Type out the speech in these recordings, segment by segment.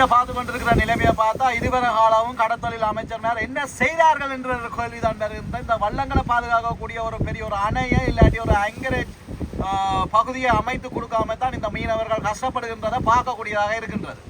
கொஞ்சம் பார்த்து கொண்டிருக்கிற நிலைமையை பார்த்தா இதுவரை காலமும் கடத்தொழில் அமைச்சர் மேல என்ன செய்தார்கள் என்ற கேள்விதான் இருந்த இந்த வள்ளங்களை பாதுகாக்கக்கூடிய ஒரு பெரிய ஒரு அணையை இல்லாட்டி ஒரு அங்கரேஜ் பகுதியை அமைத்து கொடுக்காம தான் இந்த மீனவர்கள் கஷ்டப்படுகின்றதை பார்க்கக்கூடியதாக இருக்கின்றது.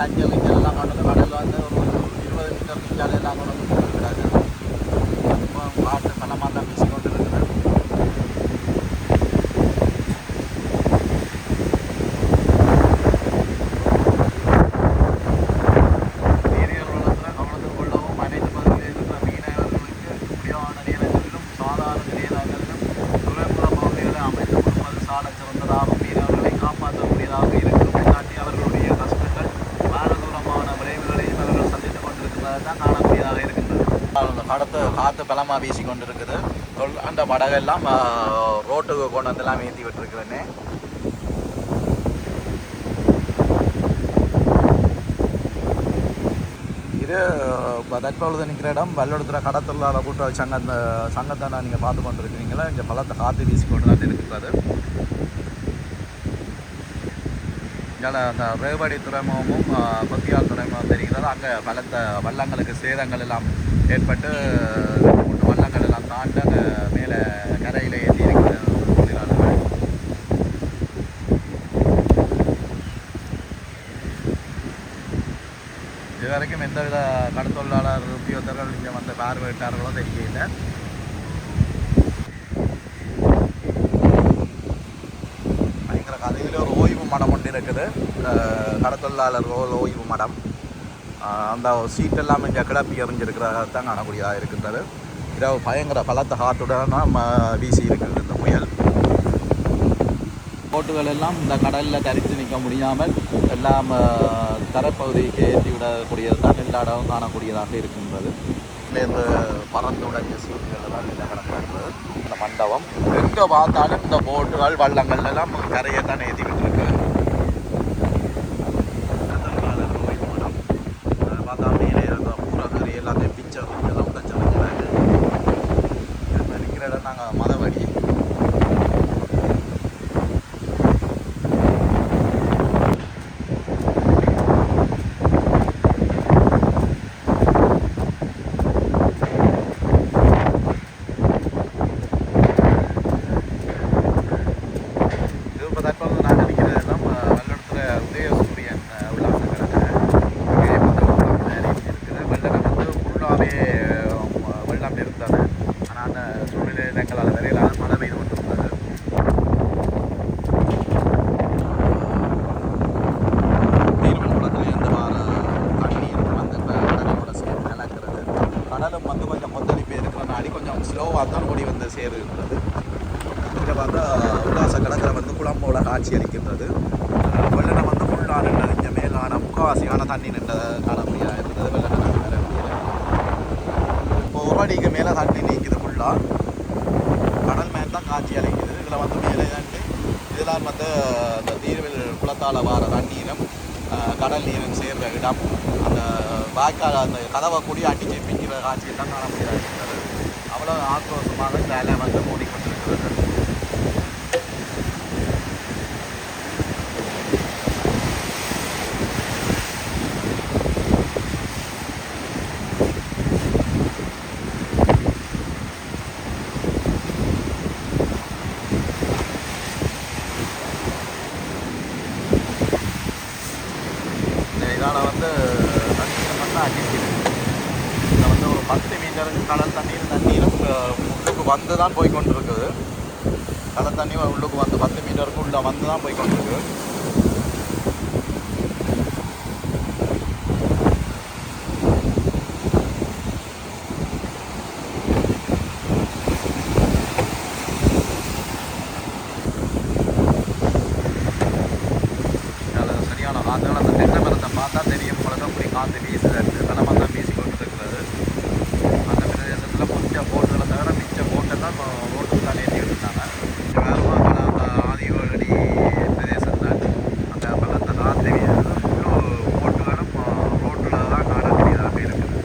மலை கஞ்சல் கிஞ்சல் எல்லாம் கொண்டு வந்து கடலில் வந்து ஒரு இருபது மீட்டர் கிஞ்சால் எல்லாம் கொண்டு வந்து காற்று பலமாக வீசி கொண்டிருக்குது தொல்- அந்த படகெல்லாம் ரோட்டுக்கு கொண்டு வந்தெல்லாம் ஏற்றி விட்டுருக்குறேன்னு இது இப்போ தற்பொழுது நிற்கிற இடம். வல்லெடுத்துற கடத்தொழிலாளர் கூட்ட சங்க சங்கத்தை நீங்கள் பார்த்து கொண்டு இருக்கிறீங்களா இங்கே பலத்தை காற்று வீசி கொண்டு தான் இருக்கிறது இங்கே அந்த ரேவடி துறைமுகமும் கொத்தியால் துறைமுகம் தெரிகிறது. அங்கே பலத்த வள்ளங்களுக்கு சேதங்கள் எல்லாம் ஏற்பட்டு ரெண்டு மூணு வள்ளங்கள் எல்லாம் தாண்டி அந்த மேலே கரையில் ஏற்றி இருக்கிற தொழிலாளர்கள். இது வரைக்கும் எந்தவித கடத்தொழிலாளர் உத்தியோகத்தர்கள் இங்கே வந்து பார்வையிட்டார்களோ தெரியல பயங்கர கதையில் ஒரு ஓய்வு மடம் ஒன்று இருக்குது. கடத்தொழிலாளர்கள் ஓய்வு மடம். அந்த சீட்டெல்லாம் இங்கே கிளப்பி எறிஞ்சிருக்கிறதான் காணக்கூடியதாக இருக்கின்றது. இரவு பயங்கர பலத்த காற்றுடன் ம- வீசி இருக்கிறது இந்த புயல். போட்டுகள் எல்லாம் இந்த கடலில் தரித்து நிற்க முடியாமல் எல்லாம் தரப்பகுதிக்கு ஏற்றி விடக்கூடியது தான் எல்லா இடமும் காணக்கூடியதாக இருக்கின்றது. இந்த பறந்து உடைய சீட்டுகள் எல்லாம் இல்லை கிடக்கிறது இந்த மண்டபம் எங்கே பார்த்தாலும் இந்த போட்டுகள் வள்ளங்கள் எல்லாம் கரையை தான் ஏற்றி விட்டுருக்கு பார்த்தா மேலே இருக்கிற பூரா எல்லாத்தையும் பிச்சை எல்லாம் உடச்சு இருக்கிற இடம் நாங்கள் மதவடி முன்னாடி கொஞ்சம் ஸ்லோவாக தான் ஓடி வந்து சேருகின்றது. இங்கே பார்த்தா உல்லாச கடற்கரை வந்து குழம்போட காட்சி அளிக்கின்றது. வெள்ளனை வந்து ஃபுல்லாக இங்கே மேலான முக்காவாசியான தண்ணி நின்றதை காண முடியாது இருந்தது வெள்ளனை இப்போ ஒரு அடிக்கு மேலே தண்ணி நீக்குது ஃபுல்லாக கடல் மேல் தான் காட்சி அளிக்குது இதில் வந்து மேலே தண்ணி இதெல்லாம் வந்து அந்த தீர்வில் குளத்தால் வார தண்ணீரும் கடல் நீரும் சேர்ற இடம். அந்த வாய்க்கால் அந்த கதவை கூடி அடிச்சு பிங்கிற காட்சியை தான் காண முடியாது இருந்தது. அவ்வளோ ஆக்ரோஷமாக இந்த அலை வந்து மூடிக்கொண்டிருக்கிறது இந்த இதால் வந்து தண்ணீர் வந்து அடிக்குது இதில் வந்து ஒரு பத்து மீட்டருக்கு கடல் தண்ணீர் தண்ணீரும் அஹ், உள்ளுக்கு வந்து தான் போய் கொண்டிருக்குது கடல் தண்ணி உள்ளுக்கு வந்து பத்து மீட்டருக்கு உள்ள வந்து தான் போய் கொண்டிருக்கு அதில் சரியான காற்றுகள் அந்த தென்னை மரத்தை பார்த்தா தெரியும் உங்களுக்கு அப்படி காற்று வீசுது பலமாக தான் வீசி கொண்டு இருக்கிறது அந்த பிரதேசத்தில் கொஞ்சம் போட்டுகளை தவிர மிச்ச போட்டெல்லாம் இப்போ ரோட்டுக்கு தான் ஏற்றிக்கிட்டு இருந்தாங்க வேறு ஆதிவாடி பிரதேசம் தான் அந்த பலத்தை காற்று வீசுது முழு போட்டுகளும் ரோட்டில் தான் காணக்கூடியதாக இருக்குது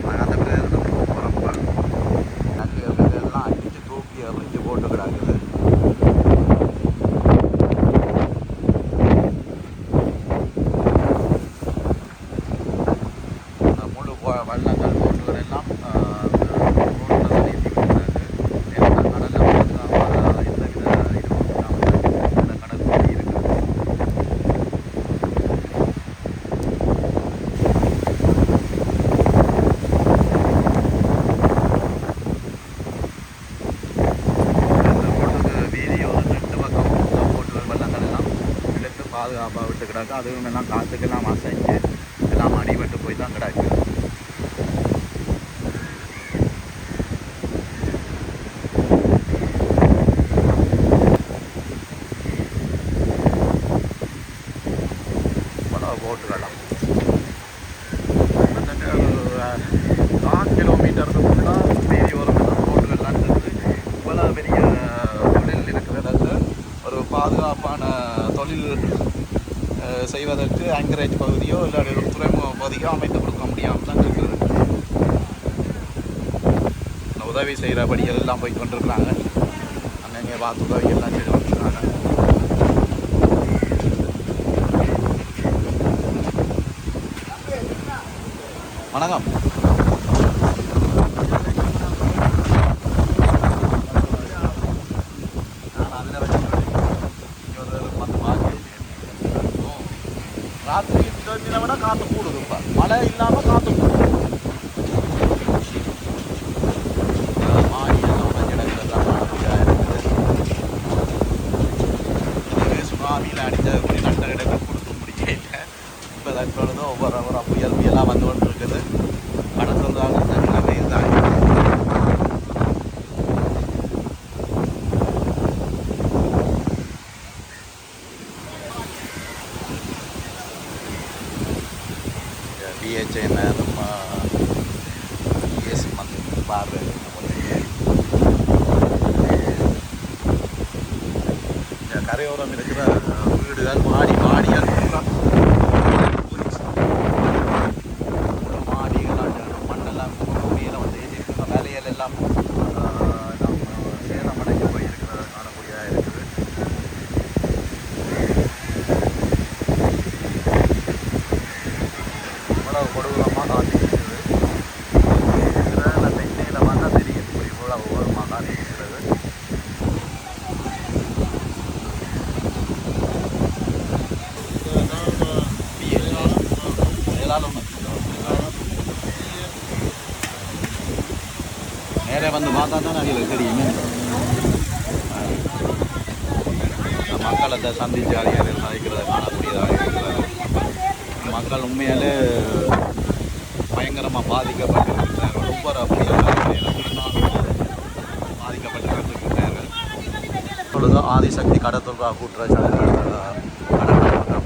நாங்கள் அந்த பிரதேசத்துக்கு போகிறப்ப கல்வி எல்லாம் அடித்து தூக்கி எறிஞ்சு போட்டு கிடக்குது அந்த முழு போ- வள்ளங்கள் போட்டுகள் எல்லாம் ஆஹ், அந்த ரோட்டில் தான் ஏற்றி விட்டுறாங்க ஏன்னா கடலில் வந்து அவங்க எந்த வித இதுவும் இல்லாமல் அந்த கடல் மூடி இருக்குது அந்த போட்டுக்கு வீதியோ ரெண்டு பக்கம் போட்டுகள் வள்ளங்கள் எல்லாம் எடுத்து பாதுகாப்பாக அதுவும் எல்லாம் காற்றுக்கெல்லாம் அசைஞ்சு எல்லாம் அடிபட்டு போய் தான் கிடக்கு பல போட்டுக்கலாம் கிட்டத்தட்ட ஒரு, அஹ், கால் கிலோமீட்டருக்கு ஃபுல்லாக வீதி ஓரமெல்லாம் போட்டுகள்லாம் இருக்குது இவ்வளோ பெரிய தொழில் இருக்கிறது ஒரு பாதுகாப்பான தொழில் அஹ், செய்வதற்கு ஆங்கரேஜ் பகுதியோ இல்லை ஒரு துறைமுக பகுதியோ அமைத்து கொடுக்க முடியாமல் தான் இருக்குது உதவி செய்கிறபடிகள் எல்லாம் போய் கொண்டிருக்கிறாங்க. அங்கங்கே பார்த்து உதவி எல்லாம் செய்து கொண்டிருக்கிறாங்க. வணக்கம். காற்று கூடுது இப்போ மழை இல்லாமல் காற்று கூடுது மாடி எல்லாம் சுனாமியில் அடித்த அப்படி நட்ட இடங்கள் கொடுக்க முடியல. இப்போ தற்பொழுது ஒவ்வொரு ஒவ்வொரு புயல் புயலாக வந்து கொண்டு இருக்குது கடல் சொல்றாங்க தண்ணி இதுதான் பிஹெச்ஐ நம்ம ஏசி வந்து பாரு இந்த கரையோரம் இருக்கிற வீடுகள் மாடி மாடிகள் பூரா போலீஸ். மாடிகள் மண்ணெல்லாம் பூமியில் வந்து ஏற்றிருக்கிற வேலைகள் எல்லாம் ஆஹ், நம்ம சேதமடைந்து போயிருக்கிறத காணக்கூடியதாக இருக்குது இவ்வளவு கொடூரமாக காட்டியிருக்கிறது இதில் அந்த தென்னையில் வந்தால் தெரியும் இவ்வளவு ஓரமாக காட்டியிருக்கிறது நேரே வந்து பார்த்தா தான் எங்களுக்கு தெரியுமே. மக்கள் அதை சந்தித்து அதிகாரிகள் சாதிக்கிறத காணக்கூடியதாக இருக்கிறது. மக்கள் உண்மையாலே பயங்கரமாக பாதிக்கப்பட்டிருக்கிறார்கள். ரொம்ப புயலால் பாதிக்கப்பட்டிருக்கிறார்கள். இப்பொழுது ஆதிசக்தி கடத்தொல்கா கூட்டுறவு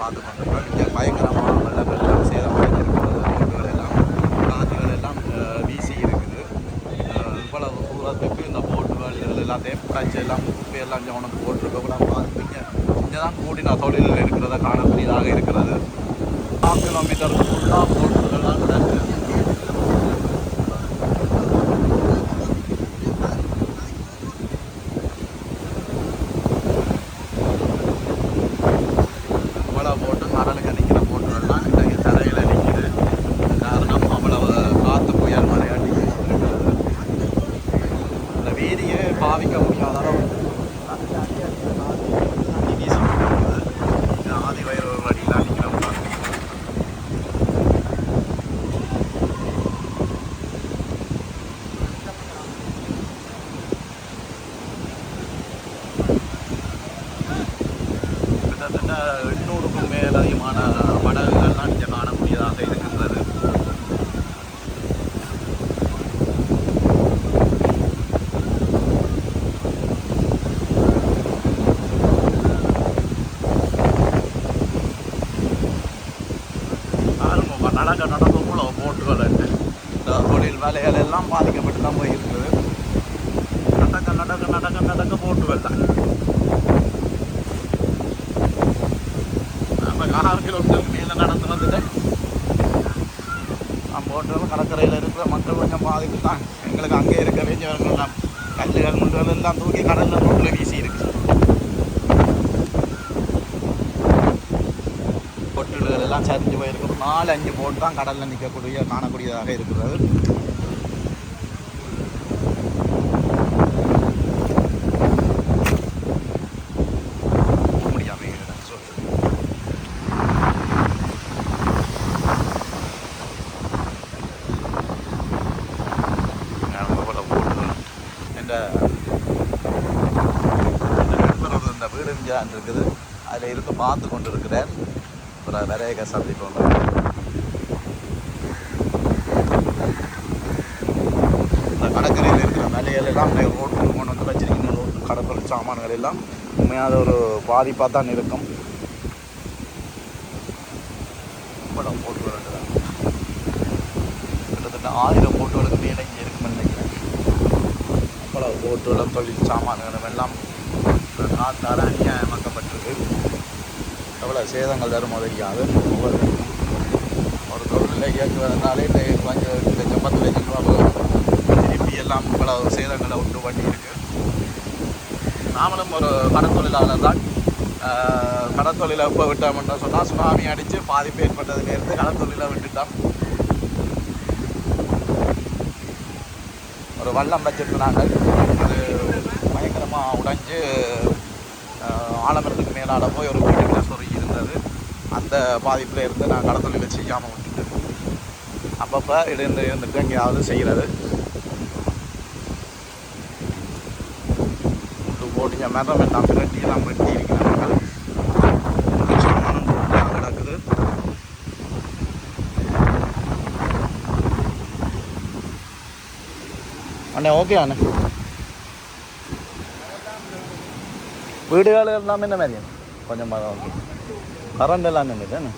பார்த்து கொண்டிருக்கிறோம் இங்கே பயங்கரமாக வெள்ளம் வெள்ளம் சேதமடைந்திருக்கிறது போட்டுகள் எல்லாம் காற்றுகள் எல்லாம் அஹ், வீசி இருக்குது அஹ், இவ்வளவு தூரத்துக்கு இந்த போட்டுகள் இது எல்லாத்தையும் காய்ச்சி எல்லாம் குப்பையெல்லாம் இங்கே உனக்கு போட்டிருக்க கூட பார்த்துப்பீங்க. இங்கே தான் கூடின தொழிலில் இருக்கிறத காணக்கூடியதாக இருக்கிறது. கிலோமீட்டர் ஃபுல்லாக போட்டுகள்லாம் கிடக்கு இவ்வளோ போட்டு கடலுக்கு நிற்கிற போட்டுகள்லாம் இன்றைக்கு தரையில் நிற்கிது காரணம் அவ்வளவு காற்று புயல் மழை அடி இருக்கிறது இந்த வீதியை பாவிக்க முடியாத அளவு தண்ணி வீசி கொண்டிருக்கிறது. இது ஆதி வயிறு அடியில் நிற்கிறவங்க கிட்டத்தட்ட எண்ணூறுக்கும் மேலதிகமான படகுகள்லாம் இங்கே காணக்கூடியதாக இருக்கின்றது. நடக்க நடக்கக்குள்ள போட்டுகள் இந்த தொழில் வேலைகள் எல்லாம் பாதிக்க தான் போயிருக்குது நடக்க நடக்க நடக்க நடக்க போட்டுகள் தான் நம்ம ஆறு கிலோமீட்டருக்கு மேலே நடந்து வந்துட்டு நம்ம போட்டாலும் கடற்கரையில் இருக்கிற மக்கள் கொஞ்சம் பாதிப்பு தான் எங்களுக்கு அங்கே இருக்க வேண்டியவர்கள்லாம் கல்லுகள் முண்டுகள் எல்லாம் தூக்கி கடலில் ரோட்டில் வீசி இருக்கு. பொட்டுகள் எல்லாம் சரிஞ்சு போயிருக்கும். நாலு அஞ்சு போட்டு தான் கடலில் நிற்கக்கூடிய காணக்கூடியதாக இருக்கிறது முடியாமல் சொல்லு நம்ம கூட போட்டுருவோம் இந்த இந்த நண்பரோட தான் இருக்குது. அதில் இருந்து பார்த்து கொண்டு இருக்கிறேன் அப்புறம் விரைக சந்திப்போம். இந்த கடற்கரையில் இருக்கிற மலைகள் எல்லாம் ரோட்டு கொண்டு வந்து வச்சிருக்கீங்க கடற்கரை சாமான்கள் எல்லாம் உண்மையான ஒரு பாதிப்பாக தான் இருக்கும். படம் போட்டு வரட்டுதான் கிட்டத்தட்ட ஆயிரம் போட்டுகளுக்கு மேலே இங்கே இருக்குமென்னு நினைக்கிறேன். அவ்வளவு போட்டுகளும் தொழில் சாமான்களும் எல்லாம் காத்தால் அநியாயமாக்கப்பட்டிருக்கு. எவ்வளோ சேதங்கள் தரும் உதவியாது ஒவ்வொரு ஒரு தொழிலை இயக்குவதனாலே இந்த கொஞ்சம் லட்சம் பத்து லட்சம் ரூபா திருப்பி எல்லாம் இவ்வளவு சேதங்களை உண்டு பண்ணியிருக்கு. நாமளும் ஒரு கடற்தொழிலாளர் தான். ஆஹ் கடற்தொழிலை இப்போ விட்டோம்னு சொன்னால் சுனாமி அடித்து பாதிப்பு ஏற்பட்டதுலேருந்து கடற்தொழிலை விட்டுட்டோம். ஒரு வல்லம் வச்சிருக்கு நாங்கள் அது பயங்கரமாக உடைஞ்சு ஆலமரத்துக்கு மேலால் போய் ஒரு வீட்டுக்குள்ள சொருகி இருந்தது. அந்த பாதிப்பில் இருந்து நான் கடத்தொழிலை செய்யாமல் விட்டுட்டு அப்பப்போ இருந்து இருந்துட்டு எங்கேயாவது செய்கிறது போட்டிங்க மரம் எல்லாம் பிரட்டி எல்லாம் வெட்டி இருக்கிறார்கள் கிடக்குது. அண்ணே ஓகே அண்ணே. வீடுகள் எல்லாமே என்ன மாதிரி? கொஞ்சம் மரம் ஓகே. கரண்ட் எல்லாம் இந்த தானே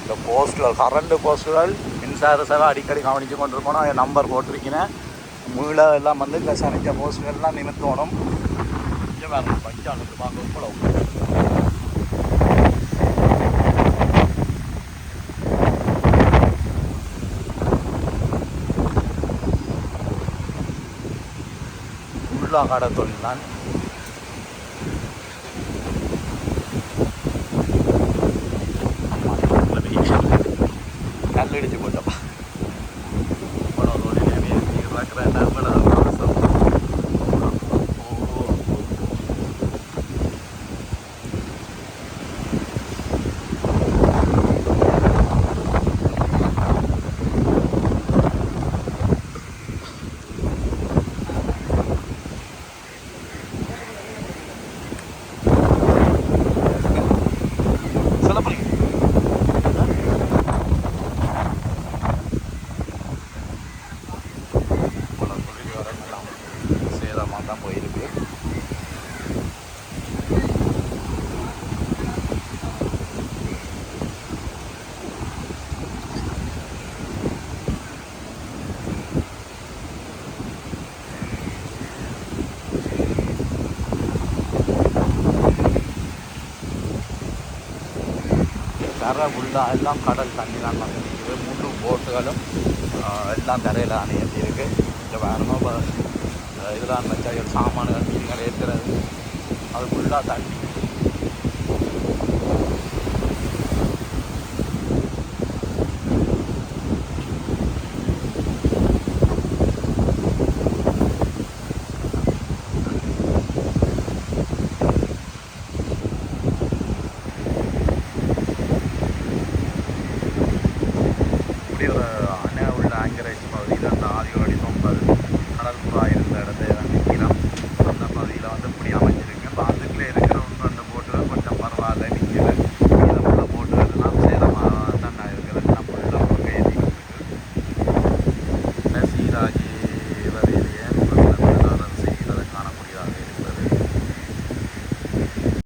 இந்த போஸ்டுகள் கரண்ட் போஸ்டுகள் மின்சார சேவை அடிக்கடி கவனித்து கொண்டிருக்கணும். என் நம்பர் போட்டிருக்கிறேன். மீள எல்லாம் வந்து இந்த சனிச்ச போஸ்டுகள் எல்லாம் நிமித்தணும் கொஞ்சம் வேறு பஞ்சானத்து பார்க்க கூட உள்ளாகாட தொழில் தான் தர ஃபுல்லாக எல்லாம் கடல் தண்ணி தான் வந்து நிற்குது மூன்று போட்டுகளும் எல்லாம் தரையில் அணையத்தி இருக்கு இந்த வேணுமோ இதெல்லாம் வச்சா சாமான்கள் மீன்கள் ஏற்றுறது அது ஃபுல்லாக தண்ணி